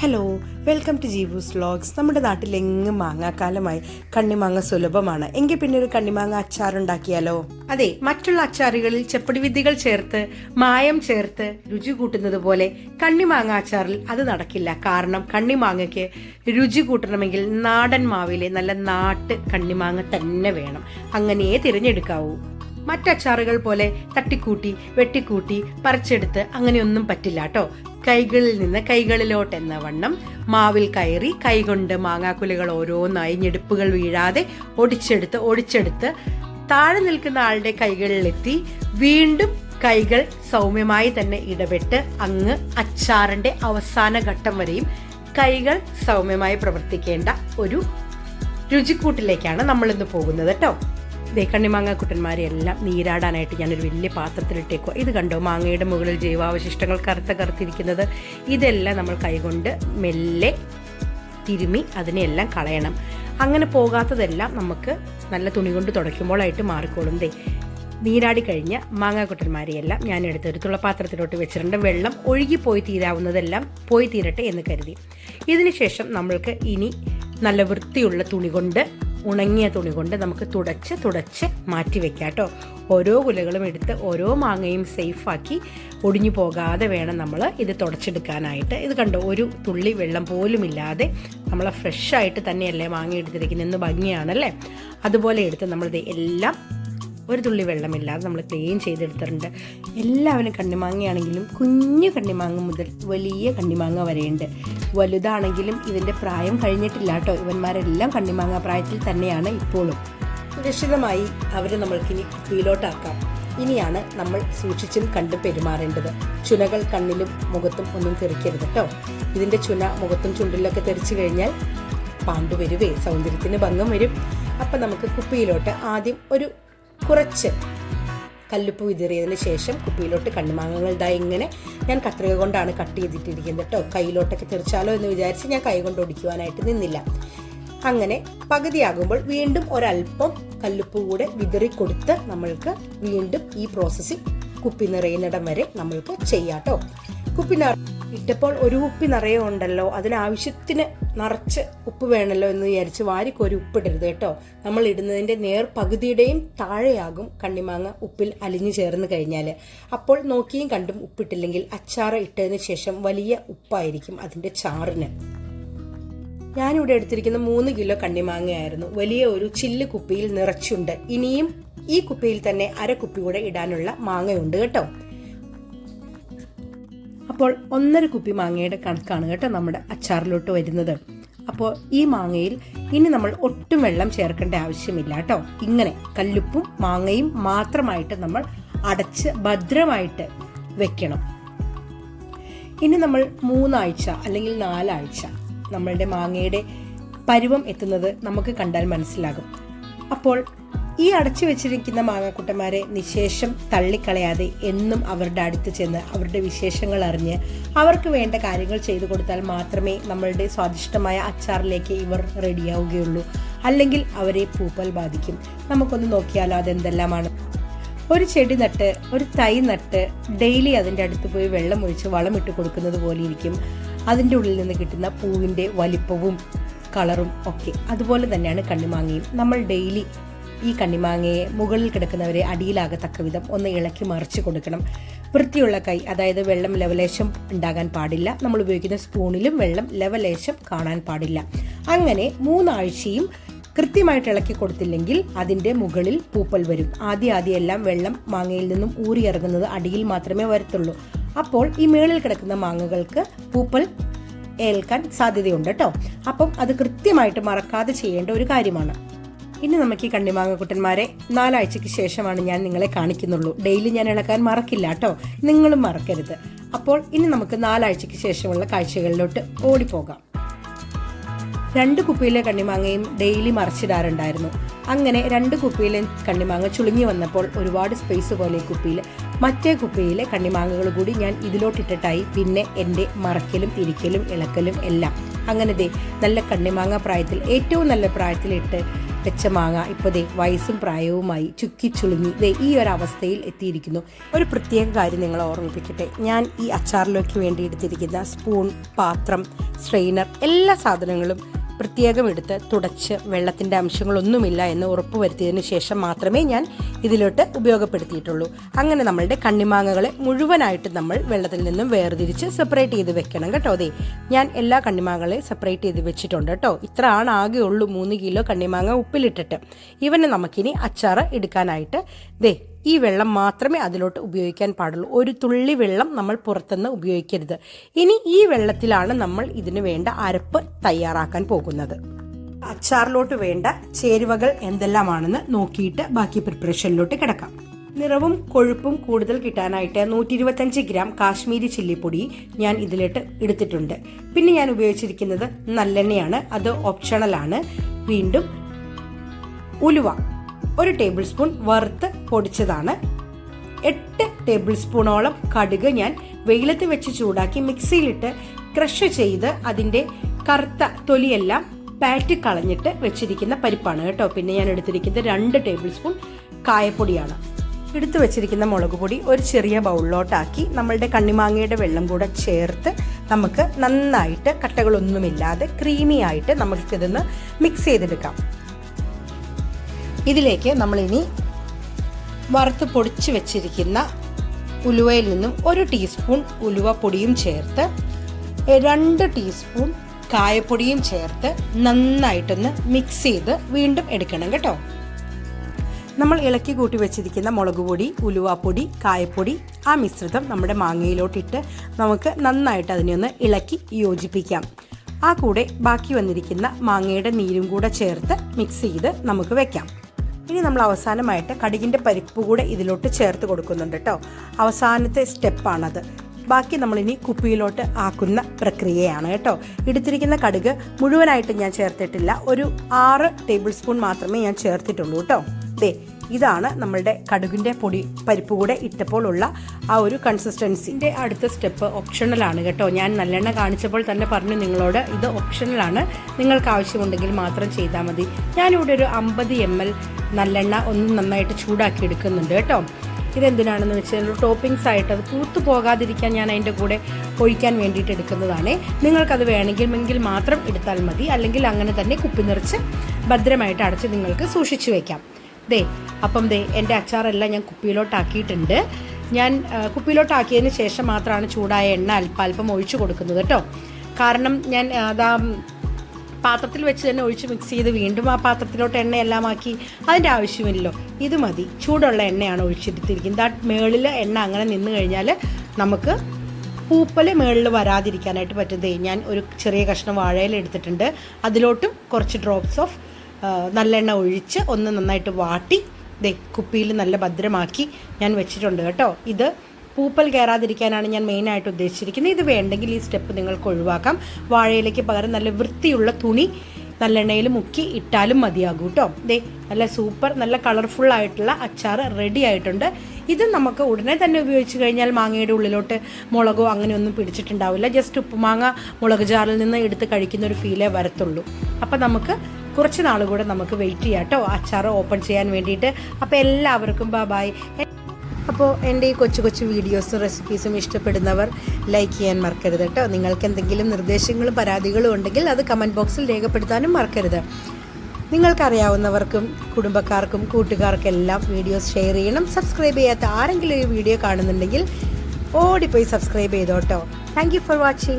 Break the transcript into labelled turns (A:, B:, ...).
A: Hello welcome to Jeevu's vlogs നമ്മുടെ നാട്ടിൽ എങ്ങും മാങ്ങാക്കാലമായി കണ്ണിമാങ്ങ സുലഭമാണ്. എങ്കിൽ പിന്നെ ഒരു കണ്ണിമാങ്ങ അച്ചാർ ഉണ്ടാക്കിയാലോ? അതെ മറ്റുള്ള അച്ചാറുകളിൽ ചെപ്പടി വിദ്യകൾ ചേർത്ത് മായം ചേർത്ത് രുചി കൂട്ടുന്നത് പോലെ കണ്ണിമാങ്ങ അച്ചാറിൽ അത് നടക്കില്ല. കാരണം കണ്ണിമാങ്ങയ്ക്ക് രുചി കൂട്ടണമെങ്കിൽ നാടൻ മാവിലെ നല്ല നാട്ട് കണ്ണിമാങ്ങ തന്നെ വേണം. അങ്ങനെയേ തിരഞ്ഞെടുക്കാവൂ. മറ്റച്ചാറുകൾ പോലെ തട്ടിക്കൂട്ടി വെട്ടിക്കൂട്ടി പറിച്ചെടുത്ത് അങ്ങനെയൊന്നും പറ്റില്ല കേട്ടോ കൈകളിൽ നിന്ന് കൈകളിലോട്ട് എന്ന വണ്ണം മാവിൽ കയറി കൈകൊണ്ട് മാങ്ങാക്കുലകൾ ഓരോന്നായി ഞെടുപ്പുകൾ വീഴാതെ ഒടിച്ചെടുത്ത് ഒടിച്ചെടുത്ത് താഴെ നിൽക്കുന്ന ആളുടെ കൈകളിലെത്തി വീണ്ടും കൈകൾ സൗമ്യമായി തന്നെ ഇടപെട്ട് അങ്ങ് അച്ചാറിന്റെ അവസാന ഘട്ടം വരെയും കൈകൾ സൗമ്യമായി പ്രവർത്തിക്കേണ്ട ഒരു രുചിക്കൂട്ടിലേക്കാണ് നമ്മളിന്ന് പോകുന്നത് കേട്ടോ. ദേ കണ്ണിമാങ്ങ കുട്ടന്മാരെ എല്ലാം നീരാടാനായിട്ട് ഞാനൊരു വലിയ പാത്രത്തിലിട്ടേക്കോ ഇത് കണ്ടോ? മാങ്ങയുടെ മുകളിൽ ജൈവാവശിഷ്ടങ്ങൾ കറുത്ത കറുത്തിരിക്കുന്നത്. ഇതെല്ലാം നമ്മൾ കൈകൊണ്ട് മെല്ലെ തിരുമി അതിനെല്ലാം കളയണം. അങ്ങനെ പോകാത്തതെല്ലാം നമുക്ക് നല്ല തുണി കൊണ്ട് തുടയ്ക്കുമ്പോഴായിട്ട് മാറിക്കോളും. ദേ നീരാടി കഴിഞ്ഞ മാങ്ങാക്കുട്ടന്മാരെയെല്ലാം ഞാൻ എടുത്തെടുത്തുള്ള ഒരു തുളപ്പാത്രത്തിലോട്ട് വെച്ചിട്ടുണ്ട്. വെള്ളം ഒഴുകി പോയി തീരാവുന്നതെല്ലാം പോയി തീരട്ടെ എന്ന് കരുതി. ഇതിനുശേഷം നമ്മൾക്ക് ഇനി നല്ല വൃത്തിയുള്ള തുണി കൊണ്ട് ഉണങ്ങിയ തുണി കൊണ്ട് നമുക്ക് തുടച്ച് തുടച്ച് മാറ്റി വെക്കാം കേട്ടോ. ഓരോ കുലകളും എടുത്ത് ഓരോ മാങ്ങയും സേഫാക്കി ഒടിഞ്ഞു പോകാതെ വേണം നമ്മൾ ഇത് തുടച്ചെടുക്കാനായിട്ട്. ഇത് കണ്ടോ ഒരു തുള്ളി വെള്ളം പോലും ഇല്ലാതെ നമ്മൾ ഫ്രഷായിട്ട് തന്നെയല്ലേ മാങ്ങ എടുത്തിരിക്കുന്നത് ഭംഗിയാണല്ലേ? അതുപോലെ എടുത്ത് നമ്മളിത് എല്ലാം ഒരു തുള്ളി വെള്ളമില്ലാതെ നമ്മൾ ക്ലീൻ ചെയ്തെടുത്തിട്ടുണ്ട്. എല്ലാവരും കണ്ണിമാങ്ങയാണെങ്കിലും കുഞ്ഞു കണ്ണിമാങ്ങ മുതൽ വലിയ കണ്ണിമാങ്ങ വരെയുണ്ട്. വലുതാണെങ്കിലും ഇതിന്റെ പ്രായം കഴിഞ്ഞിട്ടില്ല കേട്ടോ. ഇവന്മാരെല്ലാം കണ്ണിമാങ്ങ പ്രായത്തിൽ തന്നെയാണ് ഇപ്പോഴും. സുരക്ഷിതമായി അവരെ നമ്മൾക്കിനി കുപ്പിയിലോട്ടാക്കാം ഇനിയാണ് നമ്മൾ സൂക്ഷിച്ചും കണ്ട് പെരുമാറേണ്ടത്. ചുനകൾ കണ്ണിലും മുഖത്തും ഒന്നും തെറിക്കരുത് കേട്ടോ. ഇതിന്റെ ചുന മുഖത്തും ചുണ്ടിലൊക്കെ തെറിച്ചു കഴിഞ്ഞാൽ പാമ്പ് വരുവേ. സൗന്ദര്യത്തിന് ഭംഗം വരും. അപ്പം നമുക്ക് കുപ്പിയിലോട്ട് ആദ്യം ഒരു കുറച്ച് കല്ലുപ്പ് വിതറിയതിന് ശേഷം കുപ്പിയിലോട്ട് കണ്ണുമാങ്ങകൾ ദാ ഇങ്ങനെ ഞാൻ കത്രിക കൊണ്ടാണ് കട്ട് ചെയ്തിട്ടിരിക്കുന്നത് കേട്ടോ. കയ്യിലോട്ടൊക്കെ തെറിച്ചാലോ എന്ന് വിചാരിച്ച് ഞാൻ കൈ കൊണ്ട് ഒടിക്കുവാനായിട്ട് നിന്നില്ല. അങ്ങനെ പകുതിയാകുമ്പോൾ വീണ്ടും ഒരല്പം കല്ലുപ്പ് കൂടെ വിതറി കൊടുത്ത് നമ്മൾക്ക് വീണ്ടും ഈ പ്രോസസ്സിംഗ് കുപ്പി നിറയുന്നിടം വരെ നമ്മൾക്ക് ചെയ്യാട്ടോ കുപ്പി നിറ ഇട്ടപ്പോൾ ഒരു ഉപ്പി നിറയെ ഉണ്ടല്ലോ. അതിനാവശ്യത്തിന് നിറച്ച് ഉപ്പ് വേണമല്ലോ എന്ന് വിചാരിച്ച് വാരിക്ക് ഒരു ഉപ്പിടരുത് കേട്ടോ. നമ്മൾ ഇടുന്നതിന്റെ നേർ പകുതിയുടെയും താഴെയാകും കണ്ണിമാങ്ങ ഉപ്പിൽ അലിഞ്ഞു ചേർന്ന് കഴിഞ്ഞാൽ അപ്പോൾ നോക്കിയും കണ്ടും ഉപ്പിട്ടില്ലെങ്കിൽ അച്ചാറ് ഇട്ടതിന് ശേഷം വലിയ ഉപ്പായിരിക്കും അതിന്റെ ചാറിന്. ഞാനിവിടെ എടുത്തിരിക്കുന്ന മൂന്ന് കിലോ കണ്ണിമാങ്ങയായിരുന്നു. വലിയ ഒരു ചില്ല് കുപ്പിയിൽ നിറച്ചുണ്ട്. ഇനിയും ഈ കുപ്പിയിൽ തന്നെ അര കുപ്പി കൂടെ ഇടാനുള്ള മാങ്ങയുണ്ട് കേട്ടോ. അപ്പോൾ ഒന്നര കുപ്പി മാങ്ങയുടെ കണക്കാണ് കേട്ടോ നമ്മുടെ അച്ചാറിലോട്ട് വരുന്നത്. അപ്പോൾ ഈ മാങ്ങയിൽ ഇനി നമ്മൾ ഒട്ടും വെള്ളം ചേർക്കേണ്ട ആവശ്യമില്ല കേട്ടോ. ഇങ്ങനെ കല്ലുപ്പും മാങ്ങയും മാത്രമായിട്ട് നമ്മൾ അടച്ച് ഭദ്രമായിട്ട് വെക്കണം. ഇനി നമ്മൾ മൂന്നാഴ്ച അല്ലെങ്കിൽ നാലാഴ്ച നമ്മളുടെ മാങ്ങയുടെ പരുവം എത്തുന്നത് നമുക്ക് കണ്ടാൽ മനസ്സിലാകും. അപ്പോൾ ഈ അടച്ചു വെച്ചിരിക്കുന്ന മാങ്ങാക്കുട്ടന്മാരെ നിശേഷം തള്ളിക്കളയാതെ എന്നും അവരുടെ അടുത്ത് ചെന്ന് അവരുടെ വിശേഷങ്ങൾ അറിഞ്ഞ് അവർക്ക് വേണ്ട കാര്യങ്ങൾ ചെയ്തു കൊടുത്താൽ മാത്രമേ നമ്മളുടെ സ്വാദിഷ്ടമായ അച്ചാറിലേക്ക് ഇവർ റെഡിയാവുകയുള്ളൂ. അല്ലെങ്കിൽ അവരെ പൂപ്പൽ ബാധിക്കും. നമുക്കൊന്ന് നോക്കിയാലോ അതെന്തെല്ലാമാണ്? ഒരു ചെടി നട്ട് ഒരു തൈ നട്ട് ഡെയിലി അതിന്റെ അടുത്ത് പോയി വെള്ളം ഒഴിച്ച് വളമിട്ട് കൊടുക്കുന്നത് പോലെ ഇരിക്കും അതിന്റെ ഉള്ളിൽ നിന്ന് കിട്ടുന്ന പൂവിന്റെ വലിപ്പവും കളറും ഒക്കെ. അതുപോലെ തന്നെയാണ് കണ്ണിമാങ്ങയും. നമ്മൾ ഡെയിലി ഈ കണ്ണിമാങ്ങയെ മുകളിൽ കിടക്കുന്നവരെ അടിയിലാകത്തക്ക വിധം ഒന്ന് ഇളക്കി മറിച്ച് കൊടുക്കണം. വൃത്തിയുള്ള കൈ അതായത് വെള്ളം ലെവലേശം ഉണ്ടാകാൻ പാടില്ല. നമ്മൾ ഉപയോഗിക്കുന്ന സ്പൂണിലും വെള്ളം ലവലേശം കാണാൻ പാടില്ല. അങ്ങനെ മൂന്നാഴ്ചയും കൃത്യമായിട്ട് ഇളക്കി കൊടുത്തില്ലെങ്കിൽ അതിന്റെ മുകളിൽ പൂപ്പൽ വരും. ആദ്യ ആദ്യം എല്ലാം വെള്ളം മാങ്ങയിൽ നിന്നും ഊറിയിറങ്ങുന്നത് അടിയിൽ മാത്രമേ വരത്തുള്ളൂ. അപ്പോൾ ഈ മേളിൽ കിടക്കുന്ന മാങ്ങകൾക്ക് പൂപ്പൽ ഏൽക്കാൻ സാധ്യതയുണ്ട് കേട്ടോ അപ്പം അത് കൃത്യമായിട്ട് മറക്കാതെ ചെയ്യേണ്ട ഒരു കാര്യമാണ്. ഇനി നമുക്ക് ഈ കണ്ണിമാങ്ങക്കുട്ടന്മാരെ നാലാഴ്ചയ്ക്ക് ശേഷമാണ് ഞാൻ നിങ്ങളെ കാണിക്കുന്നുള്ളൂ. ഡെയിലി ഞാൻ ഇളക്കാൻ മറക്കില്ല കേട്ടോ. നിങ്ങളും മറക്കരുത്. അപ്പോൾ ഇനി നമുക്ക് നാലാഴ്ചയ്ക്ക് ശേഷമുള്ള കാഴ്ചകളിലോട്ട് ഓടിപ്പോകാം. രണ്ട് കുപ്പിയിലെ കണ്ണിമാങ്ങയും ഡെയിലി മറിച്ചിടാറുണ്ടായിരുന്നു. അങ്ങനെ രണ്ട് കുപ്പിയിലെ കണ്ണിമാങ്ങ ചുളിഞ്ഞു വന്നപ്പോൾ ഒരുപാട് സ്പേസ് പോലെ കുപ്പിയിൽ മറ്റേ കുപ്പിയിലെ കണ്ണിമാങ്ങകൾ കൂടി ഞാൻ ഇതിലോട്ടിട്ടിട്ടായി പിന്നെ എന്റെ മറക്കലും തിരിക്കലും ഇളക്കലും എല്ലാം. അങ്ങനെ ദേ നല്ല കണ്ണിമാങ്ങ പ്രായത്തിൽ ഏറ്റവും നല്ല പ്രായത്തിലിട്ട് വെച്ച മാങ്ങ ഇപ്പോൾ ദേ വയസ്സും പ്രായവുമായി ചുക്കി ചുളുങ്ങി ദേ ഈ ഒരു അവസ്ഥയിൽ എത്തിയിരിക്കുന്നു. ഒരു പ്രത്യേക കാര്യം നിങ്ങൾ ഓർമ്മിപ്പിക്കട്ടെ. ഞാൻ ഈ അച്ചാറിലേക്ക് വേണ്ടി എടുത്തിരിക്കുന്ന സ്പൂൺ പാത്രം സ്ട്രെയിനർ എല്ലാ സാധനങ്ങളും പ്രത്യേകം എടുത്ത് തുടച്ച് വെള്ളത്തിന്റെ അംശങ്ങളൊന്നുമില്ല എന്ന് ഉറപ്പുവരുത്തിയതിന് ശേഷം മാത്രമേ ഞാൻ ഇതിലോട്ട് ഉപയോഗപ്പെടുത്തിയിട്ടുള്ളൂ. അങ്ങനെ നമ്മളുടെ കണ്ണിമാങ്ങകളെ മുഴുവനായിട്ട് നമ്മൾ വെള്ളത്തിൽ നിന്നും വേർതിരിച്ച് സെപ്പറേറ്റ് ചെയ്ത് വെക്കണം കേട്ടോ അതെ ഞാൻ എല്ലാ കണ്ണിമാങ്ങകളെയും സെപ്പറേറ്റ് ചെയ്ത് വെച്ചിട്ടുണ്ട് കേട്ടോ. ഇത്ര ആണ് ആകെ മൂന്ന് കിലോ കണ്ണിമാങ്ങ ഉപ്പിലിട്ടിട്ട്. ഇവന് നമുക്കിനി അച്ചാറ് എടുക്കാനായിട്ട് ദേ ഈ വെള്ളം മാത്രമേ അതിലോട്ട് ഉപയോഗിക്കാൻ പാടുള്ളൂ. ഒരു തുള്ളി വെള്ളം നമ്മൾ പുറത്തുനിന്ന് ഉപയോഗിക്കരുത്. ഇനി ഈ വെള്ളത്തിലാണ് നമ്മൾ ഇതിന് വേണ്ട അരപ്പ് തയ്യാറാക്കാൻ പോകുന്നത്. അച്ചാറിലോട്ട് വേണ്ട ചേരുവകൾ എന്തെല്ലാമാണെന്ന് നോക്കിയിട്ട് ബാക്കി പ്രിപ്പറേഷനിലോട്ട് കിടക്കാം. നിറവും കൊഴുപ്പും കൂടുതൽ കിട്ടാനായിട്ട് നൂറ്റി ഇരുപത്തഞ്ച് ഗ്രാം കാശ്മീരി ചില്ലിപ്പൊടി ഞാൻ ഇതിലിട്ട് എടുത്തിട്ടുണ്ട്. പിന്നെ ഞാൻ ഉപയോഗിച്ചിരിക്കുന്നത് നല്ലെണ്ണയാണ്. അത് ഓപ്ഷണലാണ് വീണ്ടും ഉലുവ. ഒരു ടേബിൾ സ്പൂൺ വറുത്ത് പൊടിച്ചതാണ്. എട്ട് ടേബിൾ സ്പൂണോളം കടുക് ഞാൻ വെയിലത്ത് വെച്ച് ചൂടാക്കി മിക്സിയിലിട്ട് ക്രഷ് ചെയ്ത് അതിന്റെ കറുത്ത തൊലിയെല്ലാം പാറ്റ് കളഞ്ഞിട്ട് വെച്ചിരിക്കുന്ന പരിപ്പാണ് കേട്ടോ. പിന്നെ ഞാൻ എടുത്തിരിക്കുന്നത് രണ്ട് ടേബിൾ സ്പൂൺ കായപ്പൊടിയാണ്. എടുത്തു വെച്ചിരിക്കുന്ന മുളക് പൊടി ഒരു ചെറിയ ബൗളിലോട്ടാക്കി നമ്മളുടെ കണ്ണിമാങ്ങയുടെ വെള്ളം കൂടെ ചേർത്ത് നമുക്ക് നന്നായിട്ട് കട്ടകളൊന്നുമില്ലാതെ ക്രീമി ആയിട്ട് നമുക്കിതൊന്ന് മിക്സ് ചെയ്തെടുക്കാം. ഇതിലേക്ക് നമ്മളിനി വറുത്ത് പൊടിച്ച് വെച്ചിരിക്കുന്ന ഉലുവയിൽ നിന്നും ഒരു ടീസ്പൂൺ ഉലുവ പൊടിയും ചേർത്ത് രണ്ട് ടീസ്പൂൺ കായപ്പൊടിയും ചേർത്ത് നന്നായിട്ടൊന്ന് മിക്സ് ചെയ്ത് വീണ്ടും എടുക്കണം കേട്ടോ. നമ്മൾ ഇളക്കി കൂട്ടി വെച്ചിരിക്കുന്ന മുളക് പൊടി ഉലുവാപ്പൊടി കായപ്പൊടി ആ മിശ്രിതം നമ്മുടെ മാങ്ങയിലോട്ടിട്ട് നമുക്ക് നന്നായിട്ട് അതിനെ ഒന്ന് ഇളക്കി യോജിപ്പിക്കാം. ആ കൂടെ ബാക്കി വന്നിരിക്കുന്ന മാങ്ങയുടെ നീരും കൂടെ ചേർത്ത് മിക്സ് ചെയ്ത് നമുക്ക് വെക്കാം. ഇനി നമ്മൾ അവസാനമായിട്ട് കടുകിന്റെ പരിപ്പ് കൂടെ ഇതിലോട്ട് ചേർത്ത് കൊടുക്കുന്നുണ്ട് കേട്ടോ. അവസാനത്തെ സ്റ്റെപ്പാണത്. ബാക്കി നമ്മളിനി കുപ്പിയിലോട്ട് ആക്കുന്ന പ്രക്രിയയാണ് കേട്ടോ. എടുത്തിരിക്കുന്ന കടുക് മുഴുവനായിട്ട് ഞാൻ ചേർത്തിട്ടില്ല. ഒരു ആറ് ടേബിൾ സ്പൂൺ മാത്രമേ ഞാൻ ചേർത്തിട്ടുള്ളൂ കേട്ടോ. ദേ ഇതാണ് നമ്മളുടെ കടുകിന്റെ പൊടി പരിപ്പ് കൂടെ ഇട്ടപ്പോൾ ഉള്ള ആ ഒരു കൺസിസ്റ്റൻസിന്റെ അടുത്ത സ്റ്റെപ്പ് ഓപ്ഷണലാണ് കേട്ടോ. ഞാൻ നല്ലെണ്ണ കാണിച്ചപ്പോൾ തന്നെ പറഞ്ഞു നിങ്ങളോട് ഇത് ഓപ്ഷണലാണ് നിങ്ങൾക്ക് ആവശ്യമുണ്ടെങ്കിൽ മാത്രം ചെയ്താൽ മതി. ഞാനിവിടെ ഒരു അമ്പത് എം എൽ നല്ലെണ്ണ ഒന്ന് നന്നായിട്ട് ചൂടാക്കി എടുക്കുന്നുണ്ട് കേട്ടോ. ഇതെന്തിനാണെന്ന് വെച്ചാൽ ടോപ്പിങ്സ് ആയിട്ട് അത് പൂത്തു പോകാതിരിക്കാൻ ഞാൻ അതിന്റെ കൂടെ ഒഴിക്കാൻ വേണ്ടിയിട്ട് എടുക്കുന്നതാണ്. നിങ്ങൾക്കത് വേണമെങ്കിൽ മാത്രം എടുത്താൽ മതി. അല്ലെങ്കിൽ അങ്ങനെ തന്നെ കുപ്പി നിറച്ച് ഭദ്രമായിട്ട് അടച്ച് നിങ്ങൾക്ക് സൂക്ഷിച്ചു വെക്കാം. ദേ അപ്പം ദേ എന്റെ അച്ചാറെല്ലാം ഞാൻ കുപ്പിയിലോട്ടാക്കിയിട്ടുണ്ട്. ഞാൻ കുപ്പിയിലോട്ടാക്കിയതിന് ശേഷം മാത്രമാണ് ചൂടായ എണ്ണ അല്പാൽപ്പം ഒഴിച്ചു കൊടുക്കുന്നത് കേട്ടോ. കാരണം ഞാൻ അതാ പാത്രത്തിൽ വെച്ച് തന്നെ ഒഴിച്ച് മിക്സ് ചെയ്ത് വീണ്ടും ആ പാത്രത്തിലോട്ട് എണ്ണയെല്ലാം ആക്കി അതിന്റെ ആവശ്യമില്ലല്ലോ. ഇത് മതി. ചൂടുള്ള എണ്ണയാണ് ഒഴിച്ചെടുത്തിരിക്കുന്നത് ആ മേളിൽ എണ്ണ അങ്ങനെ നിന്ന് കഴിഞ്ഞാൽ നമുക്ക് പൂപ്പൽ മേളിൽ വരാതിരിക്കാനായിട്ട് പറ്റുന്നത് ഞാൻ ഒരു ചെറിയ കഷ്ണം വാഴയിൽ എടുത്തിട്ടുണ്ട്. അതിലോട്ടും കുറച്ച് ഡ്രോപ്സ് ഓഫ് നല്ലെണ്ണ ഒഴിച്ച് ഒന്ന് നന്നായിട്ട് വാട്ടി. ദേ കുപ്പിയിൽ നല്ല ഭദ്രമാക്കി ഞാൻ വെച്ചിട്ടുണ്ട് കേട്ടോ. ഇത് പൂപ്പൽ കയറാതിരിക്കാനാണ് ഞാൻ മെയിനായിട്ട് ഉദ്ദേശിച്ചിരിക്കുന്നത്. ഇത് വേണ്ടെങ്കിൽ ഈ സ്റ്റെപ്പ് നിങ്ങൾക്ക് ഒഴിവാക്കാം. വാഴയിലേക്ക് പകരം നല്ല വൃത്തിയുള്ള തുണി നല്ലെണ്ണയിൽ മുക്കി ഇട്ടാലും മതിയാകും കേട്ടോ. ദേ നല്ല സൂപ്പർ നല്ല കളർഫുൾ ആയിട്ടുള്ള അച്ചാർ റെഡി ആയിട്ടുണ്ട്. ഇത് നമുക്ക് ഉടനെ തന്നെ ഉപയോഗിച്ച് കഴിഞ്ഞാൽ മാങ്ങയുടെ ഉള്ളിലോട്ട് മുളകോ അങ്ങനെയൊന്നും പിടിച്ചിട്ടുണ്ടാവില്ല. ജസ്റ്റ് ഉപ്പുമാങ്ങ മുളക് ജാറിൽ നിന്ന് എടുത്ത് കഴിക്കുന്ന ഒരു ഫീലേ വരത്തുള്ളൂ. അപ്പം നമുക്ക് കുറച്ച് നാൾ കൂടെ നമുക്ക് വെയിറ്റ് ചെയ്യാം കേട്ടോ അച്ചാർ ഓപ്പൺ ചെയ്യാൻ വേണ്ടിയിട്ട്. അപ്പോൾ എല്ലാവർക്കും ബൈ അപ്പോൾ എന്റെ ഈ കൊച്ചു കൊച്ചു വീഡിയോസും റെസിപ്പീസും ഇഷ്ടപ്പെടുന്നവർ ലൈക്ക് ചെയ്യാൻ മറക്കരുത് കേട്ടോ നിങ്ങൾക്ക് എന്തെങ്കിലും നിർദ്ദേശങ്ങളും പരാതികളും ഉണ്ടെങ്കിൽ അത് കമന്റ് ബോക്സിൽ രേഖപ്പെടുത്താനും മറക്കരുത്. നിങ്ങൾക്കറിയാവുന്നവർക്കും കുടുംബക്കാർക്കും കൂട്ടുകാർക്കും എല്ലാം വീഡിയോസ് ഷെയർ ചെയ്യണം. സബ്സ്ക്രൈബ് ചെയ്യാത്ത ആരെങ്കിലും ഈ വീഡിയോ കാണുന്നുണ്ടെങ്കിൽ ഓടിപ്പോയി സബ്സ്ക്രൈബ് ചെയ്തോട്ടോ താങ്ക് ഫോർ വാച്ചിങ്